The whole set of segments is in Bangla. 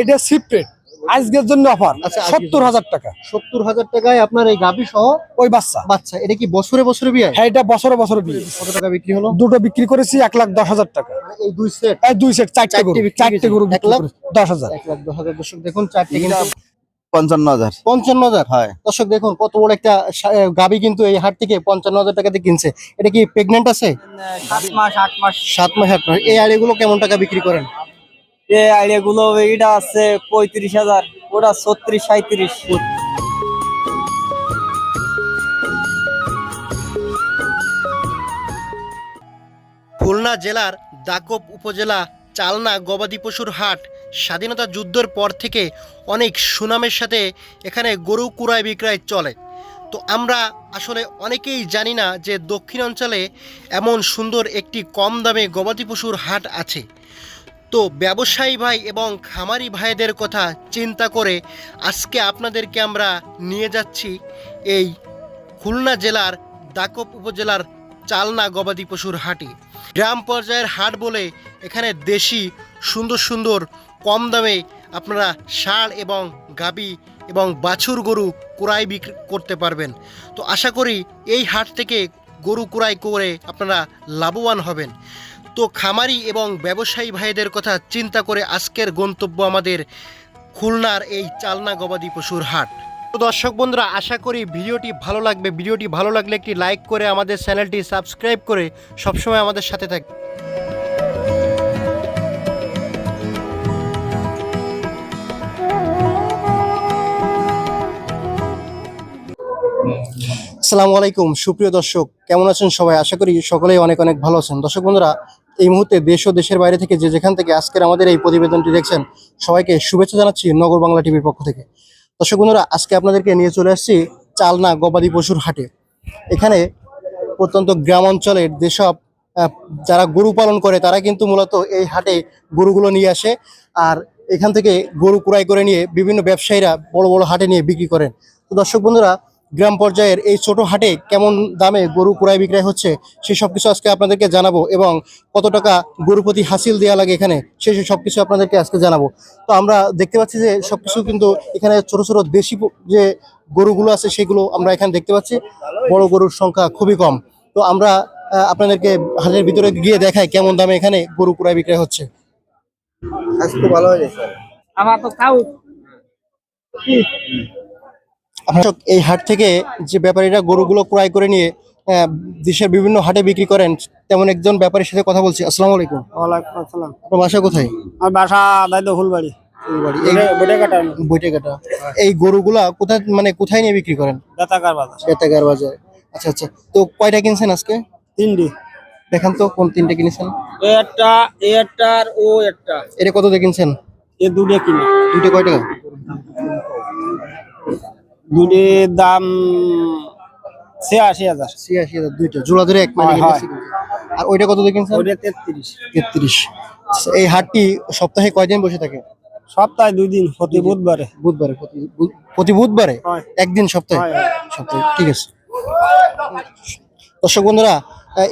এটা সিপ্রেট আজকের জন্য অফার আচ্ছা, সত্তর হাজার টাকা। সত্তর হাজার টাকায় আপনার এই গাভী সহ ওই বাচ্চা। বাচ্চা। এটা কি বছরে বছরে বিয়ে? হ্যাঁ এটা বছরে বছরে বিয়ে। কত টাকা বিক্রি হলো? দুটো বিক্রি করেছি এক লাখ দশ হাজার টাকা। এই দুই সেট দুই সেট চারটে চারটে গরু। চারটে গরু এক লাখ? দশ হাজার। এক লাখ দশ হাজার। দর্শক দেখুন চারটে কিন্তু পঞ্চান্ন হাজার। পঞ্চান্ন হাজার হয়। দর্শক দেখুন কত বড় একটা কিন্তু এই হাট থেকে পঞ্চান্ন হাজার টাকাতে কিনছে। এটা কি প্রেগনেন্ট আছে? সাত মাস আট মাস। সাত মাস আট মাস। এই আড়িগুলো কেমন টাকা বিক্রি করেন? যে আইডিয়া গুলো এটা আছে পঁয়ত্রিশ হাজার, ওটা ছত্রিশ সাঁত্রিশ খুলনা জেলার দাকব উপজেলা চালনা গবাদি পশুর হাট স্বাধীনতা যুদ্ধের পর থেকে অনেক সুনামের সাথে এখানে গরু কুড়ায় বিক্রয় চলে। তো আমরা আসলে অনেকেই জানি না যে দক্ষিণ অঞ্চলে এমন সুন্দর একটি কম দামে গবাদি পশুর হাট আছে। তো ব্যবসায়ী ভাই এবং খামারি ভাইদের কথা চিন্তা করে আজকে আপনাদেরকে আমরা নিয়ে যাচ্ছি এই খুলনা জেলার দাকব উপজেলার চালনা গবাদি পশুর হাটে। গ্রাম পর্যায়ের হাট বলে এখানে দেশি সুন্দর সুন্দর কম দামে আপনারা ষাঁড় এবং গাবি এবং বাছুর গরু কুড়াই বিক্রি করতে পারবেন। তো আশা করি এই হাট থেকে গরু কুড়াই করে আপনারা লাভবান হবেন। তো খামারি এবং ব্যবসায়ী ভাইদের কথা চিন্তা করে আজকের গন্তব্য আমাদের খুলনার এই চালনা গবাদি পশুর হাট। তো দর্শক বন্ধুরা, আশা করি ভিডিওটি ভালো লাগবে। ভিডিওটি ভালো লাগলে একটি লাইক করে আমাদের চ্যানেলটি সাবস্ক্রাইব করে সবসময় আমাদের সাথে থাকবে আসসালামু আলাইকুম। সুপ্রিয় দর্শক, কেমন আছেন সবাই? আশা করি সকলেই অনেক অনেক ভালো আছেন। দর্শক বন্ধুরা এই মুহূর্তে দেশ ও দেশের বাইরে থেকে যে যেখান থেকে আজকের আমাদের এই প্রতিবেদনটি দেখছেন, সবাইকে শুভেচ্ছা জানাচ্ছি নগর বাংলা টিভির পক্ষ থেকে। দর্শক বন্ধুরা, আজকে আপনাদেরকে নিয়ে চলে আসছি চালনা গবাদি পশুর হাটে। এখানে প্রত্যন্ত গ্রাম অঞ্চলের যেসব যারা গরু পালন করে, তারা কিন্তু মূলত এই হাটে গরুগুলো নিয়ে আসে। আর এখান থেকে গরু ক্রয় করে নিয়ে বিভিন্ন ব্যবসায়ীরা বড় বড় হাটে নিয়ে বিক্রি করেন। তো দর্শক বন্ধুরা গ্রাম পর্যায়ের এই ছোট হাটে কেমন দামে গরু ক্রয় বিক্রয় হচ্ছে সেই সব কিছু আজকে আপনাদেরকে জানাব এবং কত টাকা গরু প্রতি হাসিল দেওয়া লাগে এখানে সেই সব কিছু আপনাদেরকে আজকে জানাব। তো আমরা দেখতে পাচ্ছি যে সবকিছু কিন্তু এখানে ছোট ছোট দেশি যে গরুগুলো আছে সেগুলো আমরা এখানে দেখতে পাচ্ছি বড় গরুর সংখ্যা খুবই কম। তো আমরা আহ, আপনাদেরকে হাটের ভিতরে গিয়ে দেখাই কেমন দামে এখানে গরু ক্রয় বিক্রয় হচ্ছে। আজকে ভালো হয়ে গেছে আমার তো তাও আপনার এই হাট থেকে যে ব্যাপারীরা গরুগুলো ক্রয় করে নিয়ে দেশের বিভিন্ন হাটে বিক্রি করেন তেমন একজন ব্যাপারীর সাথে কথা বলছি। আসসালামু আলাইকুম। ওয়ালাইকুম আসসালাম। আপনার বাসা কোথায়? আমার বাসা দায়িত্ব ফুলবাড়ি। এই বাড়ি এই গরুগুলা কোথায় মানে কোথায় নিয়ে বিক্রি করেন? বেতাকার বাজার। বাজার। আচ্ছা আচ্ছা। তো কয়টা কিনছেন আজকে? তিনটি। দেখান তো কোন তিনটে কিনেছেন? একটা একটা আর ও একটা। এটা কত দিয়ে কিনছেন? এ দুটো কিনে। দুটো কয় টাকা? দুটির দাম ছিয়াশি হাজার। ছিয়াশি হাজার দুইটা। জোড়া ধরে এক মানে। আর ওইটা কত ওটা তেত্রিশ। তেত্রিশ। এই হাটটি সপ্তাহে কয়দিন বসে থাকে? সপ্তাহে দুই দিন প্রতি বুধবারে। বুধবারে প্রতি প্রতি বুধবারে? একদিন সপ্তাহে। সপ্তাহে ঠিক আছে। দর্শক বন্ধুরা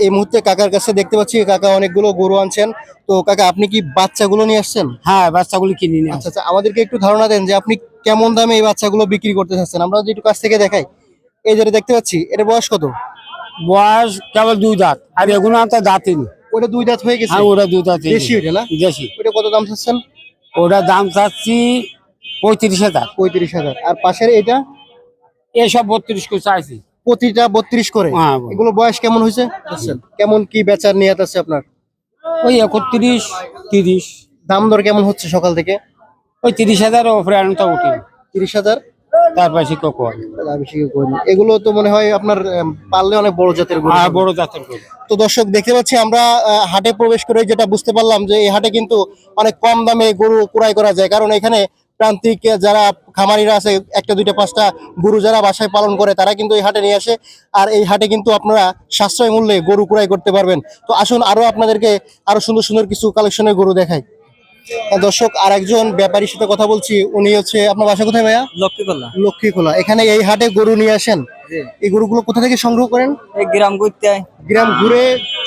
এই মুহূর্তে কাকার কাছে দেখতে পাচ্ছি কাকা অনেকগুলো গরু আনছেন। তো কাকা আপনি কি বাচ্চাগুলো নিয়ে আসছেন? হ্যাঁ বাচ্চাগুলি কিনে নিয়ে আচ্ছা আচ্ছা আমাদেরকে একটু ধারণা দেন যে আপনি কেমন দামে এই বাচ্চাগুলো বিক্রি করতে চাচ্ছেন? আমরা যদি একটু কাছ থেকে দেখাই। এই যেটা দেখতে পাচ্ছি এর বয়স কত? বয়স কেবল দুই দাঁত আর এগুলো তো দাঁতই ওটা দুই দাঁত হয়ে গেছে? হ্যাঁ ওটা দুই দাঁত দেশি ওটা না? দেশি। ওটা কত দাম চাচ্ছেন? ওটা দাম চাচ্ছি পঁয়ত্রিশ হাজার। পঁয়ত্রিশ হাজার। আর পাশের এটা? এসব বত্রিশ করে চাইছি। প্রতিটা বত্রিশ করে? হ্যাঁ এগুলো বয়স কেমন হয়েছে? কেমন কি বেচার নিয়াত আছে আপনার? ওই একত্রিশ তিরিশ। দাম দর কেমন হচ্ছে সকাল থেকে? ওই তিরিশ হাজার ওপরে আনতে উঠি তিরিশ হাজার? তার। এগুলো তো মনে হয় আপনার পাললে অনেক বড় জাতের বড় জাতের তো দর্শক দেখতে পাচ্ছি আমরা হাটে প্রবেশ করে যেটা বুঝতে পারলাম যে এই হাটে কিন্তু অনেক কম দামে গরু ক্রয় করা যায়। কারণ এখানে প্রান্তিক যারা খামারিরা আছে একটা দুইটা পাঁচটা গরু যারা বাসায় পালন করে তারা কিন্তু এই হাটে নিয়ে আসে। আর এই হাটে কিন্তু আপনারা সাশ্রয় মূল্যে গরু ক্রয় করতে পারবেন। তো আসুন আরও আপনাদেরকে আরও সুন্দর সুন্দর কিছু কালেকশনের গরু আহ, দর্শক আর একজন ব্যাপারীর সাথে কথা বলছি। উনি হচ্ছে আপনার বাসা কোথায় ভাইয়া? লক্ষ্মী করলা লক্ষ্মীখোলা এখানে এই হাটে গরু নিয়ে আসেন? এই গরুগুলো কোথা থেকে সংগ্রহ করেন? এই গ্রাম করতে গ্রাম ঘুরে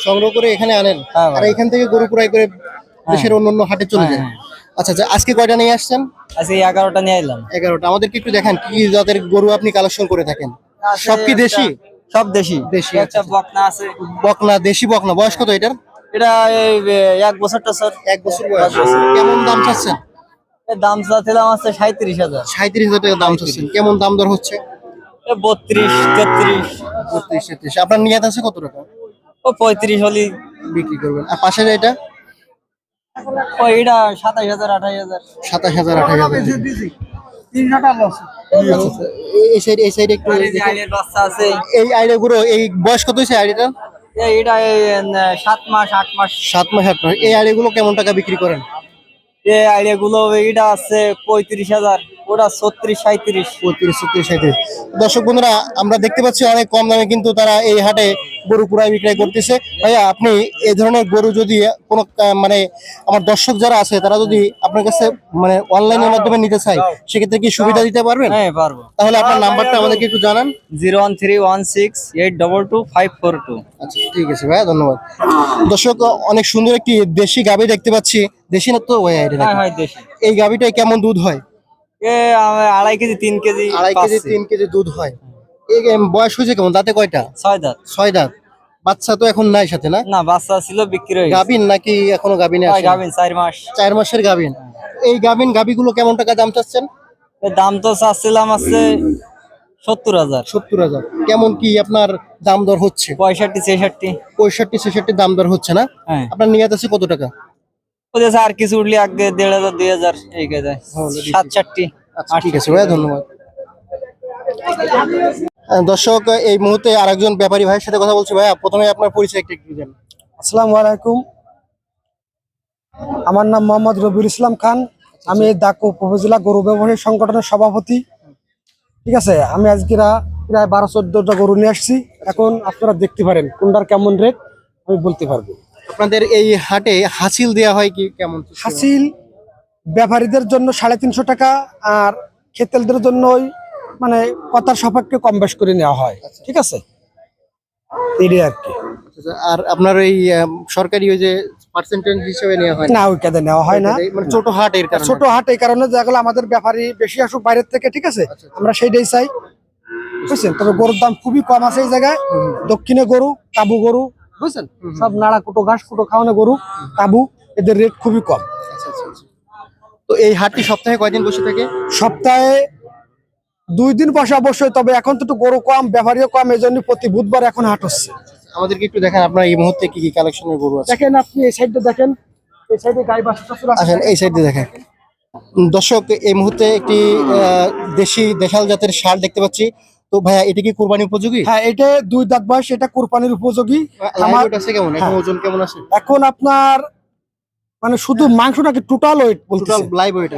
সংগ্রহ করে এখানে আনেন। হ্যাঁ, আর এখান থেকে গরু ক্রয় করে দেশের অন্যান্য হাটে চলে যায়। আচ্ছা আচ্ছা আজকে কয়টা নিয়ে আসছেন? আজকে এগারোটা নিয়ে এলাম। এগারোটা। আমাদেরকে একটু দেখান কি জাতের গরু আপনি কালেকশন করে থাকেন? সব কি দেশি? সব দেশি। দেশি, একটা বকনা আছে। বকনা দেশি বকনা। বয়স কত এটার? এটা এই এক বছরটা স্যার। এক বছর বয়স। কেমন দাম চাচ্ছেন? দাম চাচ্ছিলাম আছে সাঁত্রিশ হাজার। সাঁত্রিশ হাজার টাকা দাম চাচ্ছেন। কেমন দাম দর হচ্ছে? বত্রিশ তেত্রিশ। বত্রিশ তেত্রিশ। আপনার নিয়াত আছে কত টাকা? ও পঁয়ত্রিশ হলি। বিক্রি করবেন। আর পাশের এটা? ও এটা সাতাশ হাজার আঠাশ হাজার। সাতাশ হাজার আঠাশ হাজার। আচ্ছা, আচ্ছা। এই- এই সাইড এই সাইড একটু এই যে বাচ্চা আছে। এই আইডিয়া গুলো এই বয়স কত হয়েছে আইডিয়াটা এই- এটা এই, সাত মাস আট মাস। সাত মাস আট মাস। এই আইডিয়া গুলো কেমন টাকা বিক্রি করেন? এই আইডিয়া গুলো এটা আছে পঁয়ত্রিশ হাজার ওটা ছত্রিশ সাঁত্রিশ পঁয়ত্রিশ ছত্রিশ সাঁত্রিশ দর্শক বন্ধুরা আমরা দেখতে পাচ্ছি অনেক কম দামে কিন্তু তারা এই হাটে গরু কুড়াই বিক্রয় করতেছে। ভাইয়া আপনি এই ধরনের গরু যদি কোনো মানে আমার দর্শক যারা আছে তারা যদি আপনার কাছে মানে অনলাইনের মাধ্যমে নিতে চায় সেক্ষেত্রে কি সুবিধা দিতে পারবেন? হ্যাঁ পারব। তাহলে আপনার নাম্বারটা আমাদেরকে একটু জানান। Zero one three one six eight double two five four two. আচ্ছা ঠিক আছে ভাইয়া ধন্যবাদ। দর্শক অনেক সুন্দর একটি দেশি গাভী দেখতে পাচ্ছি। দেশি না তো হ্যাঁ হয় দেশি। এই গাভীটায় কেমন দুধ হয়? এ আড়াই কেজি তিন কেজি আড়াই কেজি। তিন কেজি দুধ হয়। এই বয়স হয়েছে কেমন? দাঁতে কয়টা? ছয় দাঁত। ছয় দাঁত। বাচ্চা তো এখন নাই সাথে না? না বাচ্চা ছিল বিক্রি হয়ে গাবিন নাকি এখনও গাবিনে আছে? গাভিন চার মাস। চার মাসের গাবিন এই গাবিন গাবিগুলো কেমন টাকা দাম চাচ্ছেন? দাম তো চাচ্ছিলাম আছে সত্তর হাজার। সত্তর হাজার। কেমন কি আপনার দাম দর হচ্ছে? পঁয়ষট্টি ছেষট্টি। পঁয়ষট্টি ছেষট্টি দাম দর হচ্ছে না? হ্যাঁ। আপনার নিয়াত আছে কত টাকা? ওদের আর কিছু উঠলে আগে দেড় হাজার দুই হাজার এই কে যায় সাত চারটি আচ্ছা ঠিক আছে ভাইয়া ধন্যবাদ। দর্শক এই মুহূর্তে আরেকজন ব্যাপারী ভাইয়ের সাথে কথা বলছি ভাইয়া। প্রথমে আপনার পরিচয় একটু একটু দেন আসসালামু আলাইকুম। আমার নাম মোহাম্মদ রবিউল ইসলাম খান। আমি দাকু উপজেলা গরু ব্যবসায়ী সংগঠনের সভাপতি। ঠিক আছে আমি আজকেরা প্রায় বারো চোদ্দটা গরু নিয়ে আসছি। এখন আপনারা দেখতে পারেন কোনটার কেমন রেট আমি বলতে পারব। আপনাদের এই হাটে হাসিল দেওয়া হয় কি কেমন? হাসিল ব্যাপারীদের জন্য সাড়ে তিনশো টাকা আর খেতেলদের জন্য ওই মানে কথার সাপেক্ষে কম বেশ করে নেওয়া হয়। ঠিক আছে? এটাই আর কি। আচ্ছা, আর আপনার এই সরকারি ওই যে পার্সেন্টেজ হিসেবে নেওয়া হয় না? ওই নেওয়া হয় না। মানে ছোট হাট এর কারণে? ছোট হাট এই কারণে যেগুলো আমাদের ব্যাপারী বেশি আসুক বাইরের থেকে ঠিক আছে? আচ্ছা, আমরা সেইটাই চাই। বুঝছেন? তবে গরুর দাম খুবই কম আছে এই জায়গায়। দক্ষিণে গরু কাবু গরু বুঝছেন? সব নাড়া কুটো ঘাস কুটো খাওয়ানো গরু কাবু এদের রেট খুবই কম। আচ্ছা, আচ্ছা, আচ্ছা। তো এই হাটটি সপ্তাহে কয়দিন বসে থাকে? সপ্তাহে দুই দিন বসে অবশ্যই তবে এখন তো একটু গরু কম ব্যাপারীও কম এই জন্য প্রতি বুধবার এখন হাট হচ্ছে। আমাদেরকে একটু দেখেন আপনার এই মুহূর্তে কি কি কালেকশনের গরু আছে? দেখেন আপনি এই সাইডটা দেখেন এই সাইডে গাই বাসা আসেন এই সাইড দেখেন। দর্শক এই মুহূর্তে একটি দেশি দেশাল জাতের ষাঁড় দেখতে পাচ্ছি। তো ভাইয়া এটা কি কুরবানি উপযোগী? হ্যাঁ এটা দুই দাঁত বয়স এটা কোরবানির উপযোগী। আমার আছে কেমন? এখন হ্যাঁ। ওজন কেমন আছে? এখন আপনার মানে শুধু মাংসটাকে টোটাল ওয়েট টোটাল বলতে লাইভ ওয়েট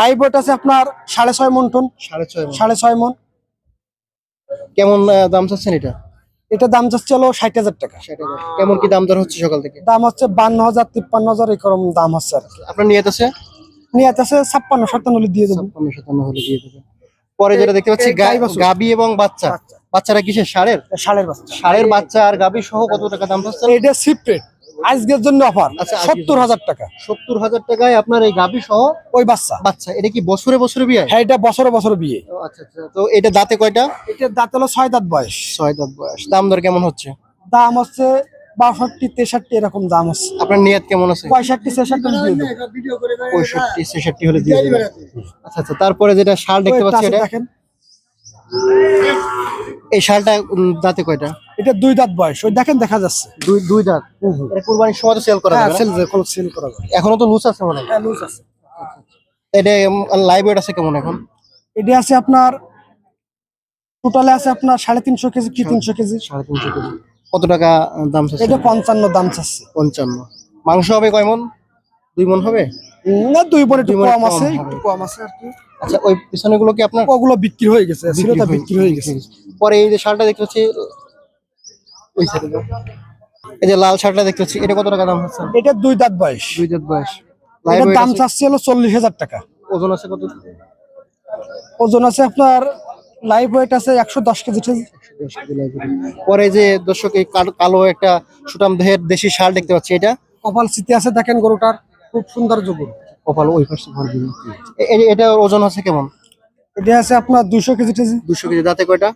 লাইভ ওয়েট আছে আপনার সাড়ে ছয় মন টন। সাড়ে ছয়। সাড়ে ছয় মন। কেমন দাম চাচ্ছেন এটা? এটা দাম যাচ্ছে হলো ষাট হাজার টাকা। কেমন কি দাম দর হচ্ছে সকাল থেকে? দাম হচ্ছে বান্ন হাজার তিপ্পান্ন হাজার এরকম দাম হচ্ছে আর কি। আপনার নিয়ত আছে? নিয়ে আছে ছাপ্পান্ন সাতান্ন হলে দিয়ে দেবো। ছাপ্পান্ন সাতান্ন হলে দিয়ে দেবেন পরে যেটা দেখতে পাচ্ছি গাই গাবি এবং বাচ্চা। বাচ্চা। বাচ্চারা কিসের? ষাঁড়ের? ষাঁড়ের বাচ্চা। ষাঁড়ের বাচ্চা আর গাবি সহ কত টাকা দাম চাচ্ছেন? এটা সিপ্রেট আজকের জন্য অফার আচ্ছা, সত্তর হাজার টাকা। সত্তর হাজার টাকায় আপনার এই গাবি সহ ওই বাচ্চা। বাচ্চা এটা কি বছরে বছরে বিয়ে? হ্যাঁ এটা বছরে বছরে বিয়ে। আচ্ছা আচ্ছা তো এটা দাঁতে কয়টা? এটার দাঁত হলো ছয় দাঁত বয়স। ছয় দাঁত বয়স। দাম দর কেমন হচ্ছে? দাম হচ্ছে বাষট্টি তেষট্টি এরকম দাম হচ্ছে। আপনার নিয়ত কেমন আছে? পঁয়ষট্টি ছেষট্টি দিয়ে দেবো। পঁয়ষট্টি ছেষট্টি হলে দিয়ে দেবেন। আচ্ছা আচ্ছা তারপরে যেটা শাল দেখতে পাচ্ছি এটা? দেখেন। এই শালটা দাঁতে কয়টা? এটা দুই দাঁত বয়স ওই দেখেন দেখা যাচ্ছে। দুই দুই দাঁত। এটা কুরবানির সময় তো সেল করা হ্যাঁ যাবে সেল সেল করা যাবে এখনও তো লুজ আছে মনে হয়? হ্যাঁ লুজ আছে। এটা লাইভ ওয়েট আছে কেমন এখন? এটা আছে আপনার টোটালে আছে আপনার সাড়ে তিনশো কেজি কি তিনশো কেজি? সাড়ে তিনশো কেজি। কত টাকা দাম চাচ্ছে? এটা পঞ্চান্ন দাম চাচ্ছে। পঞ্চান্ন। মাংস হবে কয় মন? দুই মন হবে? না দুই বোন একটু কম আছে একটু কম আছে আর কি। আচ্ছা ওই পিছনে গুলো কি আপনার ওগুলো বিক্রি হয়ে গেছে তা বিক্রি হয়ে গেছে। পরে এই যে শালটা দেখতে পাচ্ছি ওই এই যে লাল শালটা দেখতে পাচ্ছি এটা কত টাকা দাম হচ্ছে? এটা দুই দাঁত বয়স। দুই দাঁত বয়স। এটার দাম? চাচ্ছে হলো চল্লিশ হাজার টাকা। ওজন আছে কত? ওজন আছে আপনার লাইভ ওয়েট আছে একশো দশ কেজি পরে যে দর্শক এই কাল- কালো একটা সুটাম দেহের দেশি শাল দেখতে পাচ্ছি এটা? কপাল স্মৃতি আছে দেখেন গরুটার। খুব সুন্দর গরু কপাল ওই পাশে ভর এ- এটা ওজন আছে কেমন? এটা আছে আপনার দুশো কেজি টেজি। দুশো কেজি দাঁতে কয়টা?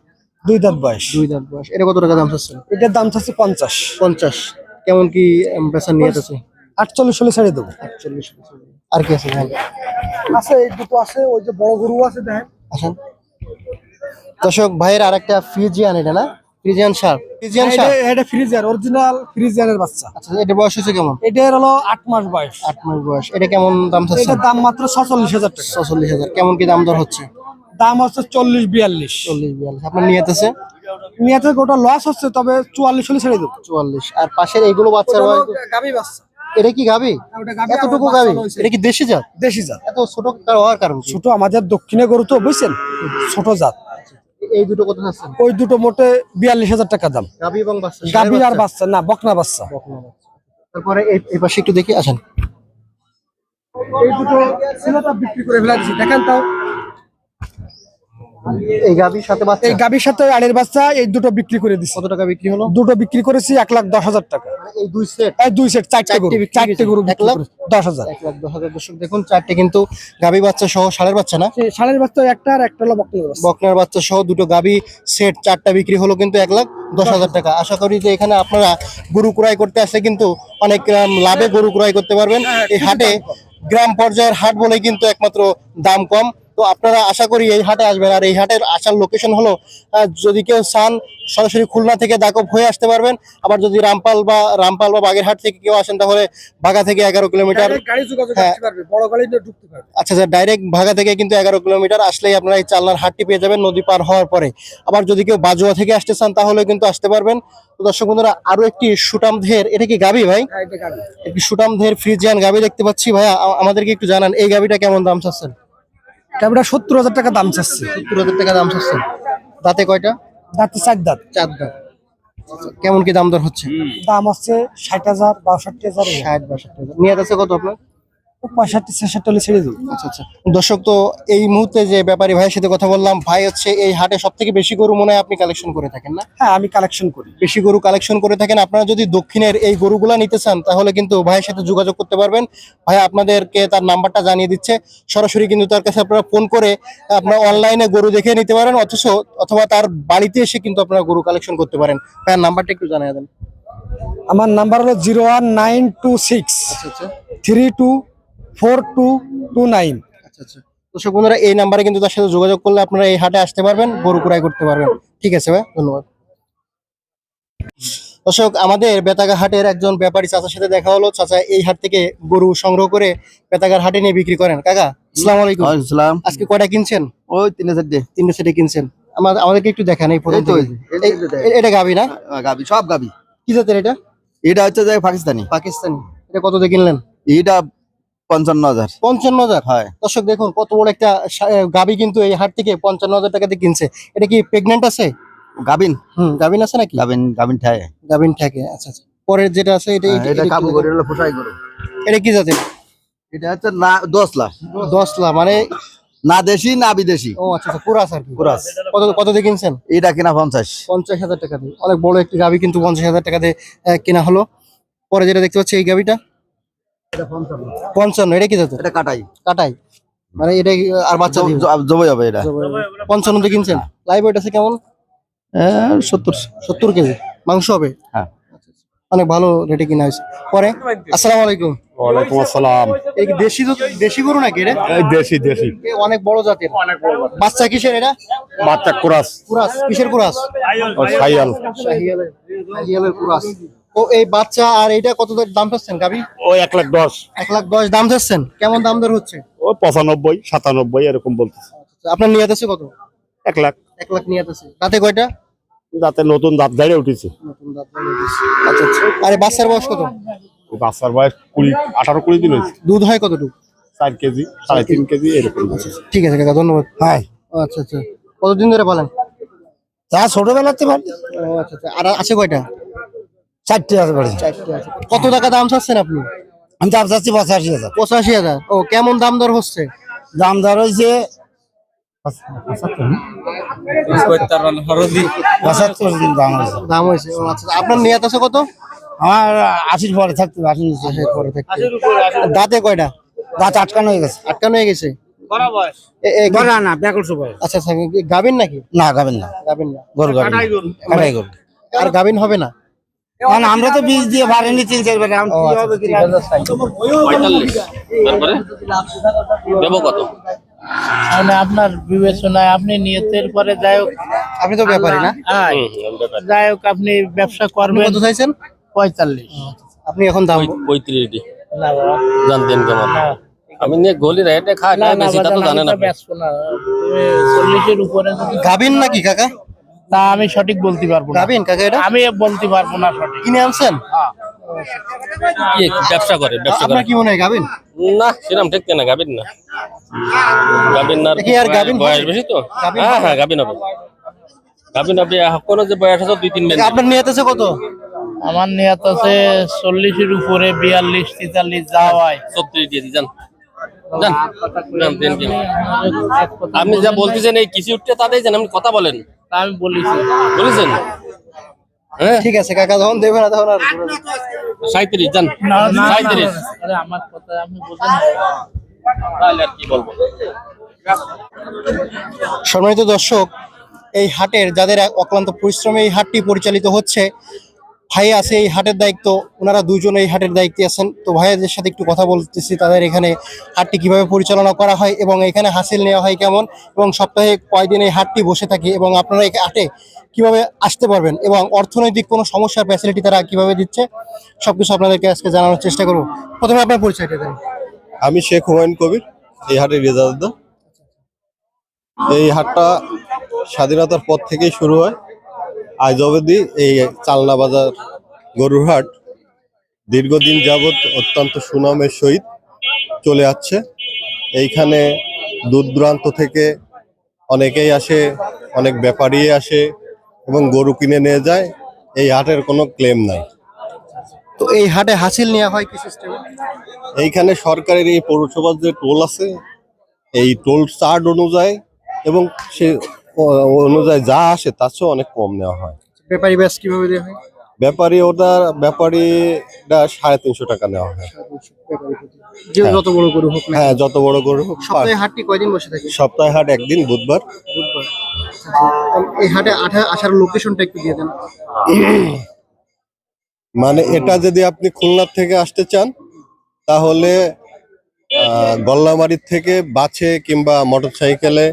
দুই দাঁত বয়স। দুই দাঁত বয়স। এটা কত টাকা দাম চাচ্ছেন? এটার দাম থাকছে পঞ্চাশ। পঞ্চাশ। কেমন কি বেচার নিয়ে আছে আটচল্লিশ হলে ছেড়ে দেবো। আটচল্লিশ আর কি আছে ভাই? আছে এই দুটো আছে ওই যে বড় গরু আছে দেখেন। আসেন দর্শক ভাইয়ের আর একটা ফ্রিজিয়ান এটা না? ফ্রিজিয়ান সার ফ্রিজিয়ান সার এটা- এটা ফ্রিজিয়ার অরিজিনাল ফ্রিজিয়ানের বাচ্চা। আচ্ছা এটা বয়স হচ্ছে কেমন? এটার হলো আট মাস বয়স। আট মাস বয়স। এটা কেমন দাম চাচ্ছেন এটার দাম মাত্র ছচল্লিশ হাজার টাকা। ছচল্লিশ হাজার। কেমন কি দাম দর হচ্ছে? দাম হচ্ছে চল্লিশ বিয়াল্লিশ। চল্লিশ বিয়াল্লিশ। আপনার নিয়েতেছে নিয়ে থেকে ওটা লস হচ্ছে তবে চুয়াল্লিশ হলে ছেড়ে দেবো। চুয়াল্লিশ। আর পাশের এইগুলো বাচ্চার বয়স গাবি বাচ্চা। এটা কি গাবি এতটুকু গাবি বাচ্চা এটা কি দেশি জাত? দেশি জাত। এত ছোট হওয়ার কারণ ছোট আমাদের দক্ষিণে গরু তো বুঝছেন? ছোট জাত। এই দুটো কত আছে ওই দুটো মোটে বিয়াল্লিশ হাজার টাকা দাম। গাবি এবং বাচ্চা গাবি আর বাচ্চা? না বকনা বাচ্চা। তারপরে এই পাশে একটু দেখি আসেন। এই দুটো বিক্রি করে ফেলা দেখেন তাও এই গাবির সাথে বাচ্চা? এই গাবির সাথে আড়ের বাচ্চা এই দুটো বিক্রি করে দিচ্ছি কত টাকা বিক্রি হলো? দুটো বিক্রি করেছি এক লাখ দশ হাজার টাকা। এই দুই সেট? এই দুই সেট চারটে চারটে গরু চারটে গরু এক লাখ? দশ হাজার। এক লাখ দশ হাজার। দর্শক দেখুন চারটে কিন্তু গাবি বাচ্চা সহ ষাঁড়ের বাচ্চা না? ষাঁড়ের বাচ্চা একটা আর একটা হলো বাচ্চা। বকনার বাচ্চা সহ দুটো গাবি সেট চারটা বিক্রি হলো কিন্তু এক লাখ দশ হাজার টাকা। আশা করি যে এখানে আপনারা গরু ক্রয় করতে আসলে কিন্তু অনেক লাভে গরু ক্রয় করতে পারবেন। এই হাটে গ্রাম পর্যায়ের হাট বলে কিন্তু একমাত্র দাম কম। তো আপনারা আশা করি এই হাটে আসবেন। আর এই হাটের আসার লোকেশন হলো যদি কেউ চান সরাসরি খুলনা থেকে দাকব হয়ে আসতে পারবেন। আবার যদি রামপাল বা রামপাল বা বাগেরহাট থেকে কেউ আসেন তাহলে বাগা থেকে এগারো কিলোমিটার হ্যাঁ। আচ্ছা স্যার ডাইরেক্ট ভাগা থেকে কিন্তু এগারো কিলোমিটার আসলেই আপনারা এই চালনার হাটটি পেয়ে যাবেন নদী পার হওয়ার পরে। আবার যদি কেউ বাজুয়া থেকে আসতে চান তাহলে কিন্তু আসতে পারবেন। তো দর্শক বন্ধুরা আরও একটি সুটাম ধের এটা কি গাবি ভাই? হ্যাঁ, একটি সুটাম ধের ফ্রিজিয়ান গাবি দেখতে পাচ্ছি। ভাইয়া আমাদেরকে একটু জানান এই গাবিটা কেমন দাম চাচ্ছেন? গাড়িটা সত্তর হাজার টাকা দাম চাচ্ছে। সত্তর হাজার টাকা দাম চাচ্ছে। দাঁতে কয়টা? দাঁতে চার দাঁত। চার দাঁত। কেমন কি দাম দর হচ্ছে? দাম হচ্ছে ষাট হাজার বাষট্টি হাজার ষাট বাষট্টি হাজার। নিয়ে আছে কত আপনার? পঁয়ষট্টি ছেষট্টি হলে ছেড়ে দেবো আচ্ছা আচ্ছা। দর্শক তো এই মুহূর্তে যে ব্যাপারী ভাইয়ের সাথে কথা বললাম ভাই হচ্ছে এই হাটে সব থেকে বেশি গরু মনে হয় আপনি কালেকশন করে থাকেন না? হ্যাঁ আমি কালেকশন করি। বেশি গরু কালেকশন করে থাকেন। আপনারা যদি দক্ষিণের এই গরুগুলা নিতে চান তাহলে কিন্তু ভাইয়ের সাথে যোগাযোগ করতে পারবেন। ভাই আপনাদেরকে তার নাম্বারটা জানিয়ে দিচ্ছে। সরাসরি কিন্তু তার কাছে আপনারা ফোন করে আপনারা অনলাইনে গরু দেখে নিতে পারেন অথচ অথবা তার বাড়িতে এসে কিন্তু আপনারা গরু কালেকশন করতে পারেন। ভাইয়ের নাম্বারটা একটু জানিয়ে দেন। আমার নাম্বার হলো zero one nine two six three two four two two nine. আচ্ছা আচ্ছা। দর্শক বন্ধুরা এই নাম্বারে কিন্তু তার সাথে যোগাযোগ করলে আপনারা এই হাটে আসতে পারবেন গরু ক্রয় করতে পারবেন। ঠিক আছে ভাই ধন্যবাদ। দর্শক আমাদের বেতাগা হাটের একজন ব্যাপারী চাচার সাথে দেখা হলো। চাচা এই হাট থেকে গরু সংগ্রহ করে বেতাগার হাটে নিয়ে বিক্রি করেন। কাকা আসসালামু আলাইকুম। আসসালাম আজকে কয়টা কিনছেন? ওই তিন হাজার দিয়ে তিনটে সেটে কিনছেন। আমার আমাদেরকে একটু দেখান এই প্রথম এটা গাবি না? গাবি সব গাবি কি জাতের এটা? এটা হচ্ছে যে পাকিস্তানি। পাকিস্তানি। এটা কত দিয়ে কিনলেন? এটা পঞ্চান্ন হাজার। পঞ্চান্ন হাজার? হয়। দর্শক দেখুন কত বড় একটা গাবি কিন্তু এই হাট থেকে পঞ্চান্ন হাজার কিনছে। এটা কি প্রেগনেন্ট আছে? গাবিন। হুম গাবিন আছে নাকি? গাবিন গাবিন ঠায় গাবিন থাকে আচ্ছা আচ্ছা। পরের যেটা আছে এটা হ্যাঁ, এটা কাবু করে হলো ফুসাই করে। এটা কি জাতের? এটা হচ্ছে না দশ লাখ দশ লাখ মানে না দেশি না বিদেশি। ও আচ্ছা আচ্ছা কুরাস আর কুরাস। কত কত দিয়ে কিনছেন? এটা কিনা পঞ্চাশ। পঞ্চাশ হাজার টাকা দিয়ে। অনেক বড় একটি গাবি কিন্তু পঞ্চাশ হাজার টাকা দিয়ে কেনা হলো। পরে যেটা দেখতে পাচ্ছি এই গাবিটা পঞ্চান্ন। এটা কি জাতের? এটা কাটাই। কাটাই। মানে এটা আর বাচ্চা জবই হবে এটা। পঞ্চান্ন দিয়ে কিনছেন? লাইভ ওয়েট আছে কেমন? সত্তর। সত্তর কেজি। মাংস হবে? হ্যাঁ। অনেক ভালো রেটে কিনা হয়েছে। পরে আসসালামু আলাইকুম। ওয়ালাইকুম আসসালাম। এই দেশি তো দেশি গরু নাকি এটা? এই দেশি দেশি। অনেক বড় জাতের। বাচ্চা কিসের এটা? বাচ্চা কুরাস। কুরাস। কিসের কুরাস? সাইয়াল। শাহিয়ালের কুরাস। ও এই বাচ্চা আর এইটা কত দাম চাচ্ছেন গাবি ও এক লাখ দশ। এক লাখ দশ দাম চাচ্ছেন? কেমন দাম দর হচ্ছে? ও পঁচানব্বই সাতানব্বই এরকম বলতেছে। আচ্ছা, আপনার নিয়াত আছে কত? এক লাখ। এক লাখ নিয়াত আছে। তাতে কয়টা? যাতে নতুন দাঁত দাঁড়িয়ে উঠেছে। নতুন দাঁত আচ্ছা আচ্ছা। আরে বাচ্চার বয়স কত? বাচ্চার বয়স কুড়ি আঠারো কুড়ি দিন হয়েছে। দুধ হয় কতটুকু? চার কেজি সাড়ে তিন কেজি এরকম ঠিক আছে কাকা ধন্যবাদ। হ্যাঁ ও, আচ্ছা আচ্ছা। কতদিন ধরে পালেন? তা ছোটবেলাতে আচ্ছা আচ্ছা। আর আছে কয়টা? চারটে আছে বাড়ি। চারটে আছে। কত টাকা দাম চাচ্ছেন আপনি? আমি দাম চাচ্ছি পঁচাশি হাজার। পঁচাশি হাজার। ও কেমন দাম দর হচ্ছে? দাম দর হয়েছে দাম হয়েছে। আচ্ছা আপনার নিয়াত আছে কত? আমার আশির পরে থাকতে আশি আশির পরে থাকতে দাঁতে কয়টা? গাছ আটকানো হয়ে গেছে। আটকানো হয়ে গেছে? আচ্ছা আচ্ছা গাবিন নাকি? না গাবেন না। গাবিন না। আর গাবিন হবে না? কারণ আমরা তো বীজ দিয়ে বাড়িনি তিন চারবার তারপরে? দেবো কত? মানে আপনার বিবেচনায় আপনি নিয়তের পরে যাই হোক। আপনি তো ব্যাপারী না? হ্যাঁ, যাই হোক আপনি ব্যবসা করবেন। কত চাইছেন? পঁয়তাল্লিশ। আপনি এখন দাম? পঁয়ত্রিশ দি। জানতেন কেমন? আমি নিয়ে গলি রেটে খাই না, বেশি তা তো জানেন আপনি চল্লিশের উপরে গাবিন নাকি কাকা? তা আমি সঠিক বলতে পারব না। গাবিন কাকা এটা? আমি বলতে পারব না সঠিক। কিনে আনছেন? ব্যবসা করে ব্যবসা করে। আপনার কি মনে হয় গাবিন? না সেরকম ঠিক না গাবিন না। গাবিন না আর বয়স বেশি তো? হ্যাঁ হ্যাঁ গাবিন হবে। গাবিন হবে কোনো যে বয়স আছে দুই তিন মিনিট আপনার নিয়ত আছে কত? আমার নিয়ত আছে চল্লিশের উপরে বিয়াল্লিশ তেতাল্লিশ যাওয়ায় ছত্রিশ দিয়ে দি যান। যান যান দেন আপনি যা বলতেছেন এই কৃষি উঠতে তাদের জান আপনি কথা বলেন। আমি বলেছি। বলেছেন? হ্যাঁ। ঠিক আছে কাকা যখন দেবে না তখন আর সাঁত্রিশ জান সাঁত্রিশ আরে আমার কথা আপনি বোঝেন তাহলে আর কি বলব? সম্মানিত দর্শক এই হাটের যাদের এক অক্লান্ত পরিশ্রমে এই হাটটি পরিচালিত হচ্ছে ভাই আছে, এই হাটের দায়িত্ব, ওনারা দুজন এই হাটের দায়িত্বে আছেন। তো ভাইয়াদের সাথে একটু কথা বলতেছি, তাদের এখানে হাটটি কীভাবে পরিচালনা করা হয় এবং এখানে হাসিল নেওয়া হয় কেমন এবং সপ্তাহে কয়দিন এই হাটটি বসে থাকে এবং আপনারা এই হাটে কীভাবে আসতে পারবেন এবং অর্থনৈতিক কোনো সমস্যার ফ্যাসিলিটি তারা কীভাবে দিচ্ছে, সবকিছু আপনাদেরকে আজকে জানানোর চেষ্টা করব। প্রথমে আপনার পরিচয়টা দেন। আমি শেখ হুমায়ুন কবির, এই হাটের রেজাদার এই হাটটা স্বাধীনতার পর থেকেই শুরু হয়। আজ অবধি এই চালনা বাজার গরুরহাট দীর্ঘদিন যাবৎ অত্যন্ত সুনামের সহিত চলে আসছে। এইখানে দূর দূরান্ত থেকে অনেকেই আসে অনেক ব্যাপারী আসে এবং গরু কিনে নিয়ে যায়। এই হাটের কোনো ক্লেম নাই। তো এই হাটে হাসিল নেওয়া হয় কি সিস্টেমে এইখানে সরকারের এই পৌরসভার যে টোল আছে এই টোল চার্ট অনুযায়ী এবং সে অনুযায়ী যা আসে তার চেয়ে অনেক কম নেওয়া হয়। ব্যাপারী ব্যাস কীভাবে দেওয়া হয় ব্যাপারী ওটা ব্যাপারীটা সাড়ে তিনশো টাকা নেওয়া হয়। যত বড় গরু হোক হ্যাঁ যত বড় গরু হোক সপ্তাহে হাটটি কয়দিন বসে থাকে? সপ্তাহে হাট একদিন বুধবার। বুধবার। এই হাটে আসার লোকেশনটা একটু দিয়ে দেন। মানে এটা যদি আপনি খুলনার থেকে আসতে চান তাহলে গল্লামারির থেকে বাছে কিংবা মোটর সাইকেলে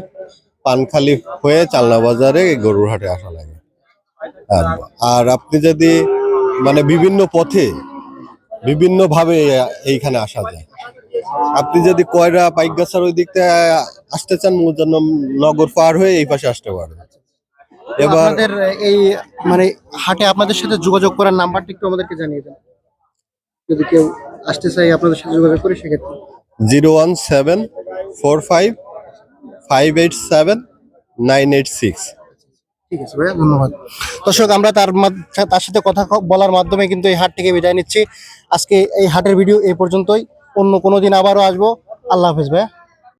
পানখালি হয়ে চালনা বাজারে গরুর হাটে আসা লাগে। আর আপনি যদি মানে বিভিন্ন পথে বিভিন্ন ভাবে এইখানে আসা যায়। আপনি যদি কয়রা পাইকগাছার ওই দিক থেকে আসতে চান মুজান্নম নগর পার হয়ে এই পাশে আসতে পারেন। এবার আপনাদের এই মানে হাটে আপনাদের সাথে যোগাযোগ করার নাম্বারটা একটু আমাদেরকে জানিয়ে দেন। যদি কেউ আসতে চাই আপনাদের সাথে যোগাযোগ করে সেক্ষেত্রে। Zero one seven four five five eight seven nine eight six ঠিক আছে ভাইয়া, ধন্যবাদ। দর্শক, আমরা তার তার সাথে কথা বলার মাধ্যমে কিন্তু এই হাট থেকে বিদায় নিচ্ছি। আজকে এই হাটের ভিডিও এই পর্যন্তই। অন্য কোনো দিন আবারও আসব। আল্লাহ হাফিজ ভাইয়া।